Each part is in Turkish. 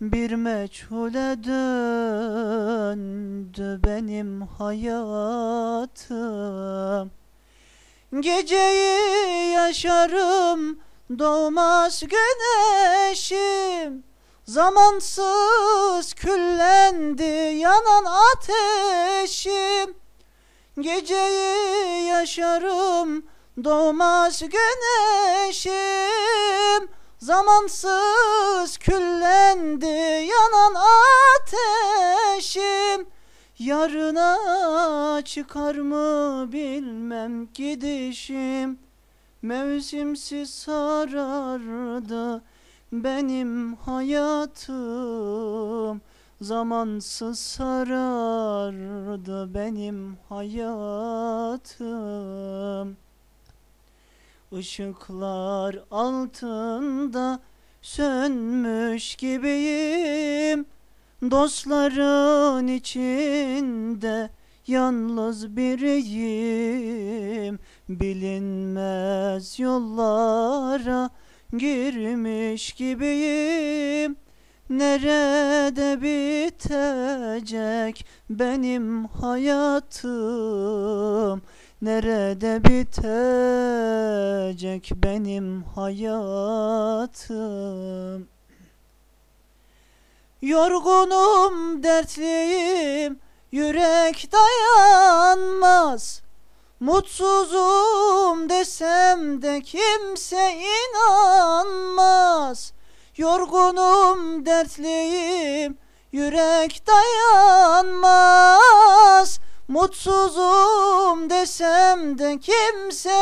bir meçhule döndü benim hayatım. Geceyi yaşarım doğmaz güneşim. Zamansız küllendi yanan ateşim. Geceyi yaşarım doğmaz güneşim Zamansız küllendi yanan ateşim. Yarına çıkar mı bilmem gidişim. Mevsimsiz sarardı benim hayatım. Zamansız sarardı benim hayatım Işıklar altında sönmüş gibiyim. Dostların içinde yalnız biriyim. Bilinmez yollara girmiş gibiyim. Nerede bitecek benim hayatım Nerede bitecek benim hayatım? Yorgunum dertliyim yürek dayanmaz. Mutsuzum desem de kimse inanmaz. Yorgunum dertliyim yürek dayanmaz Mutsuzum desem de kimse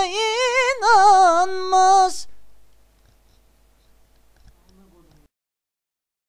inanmaz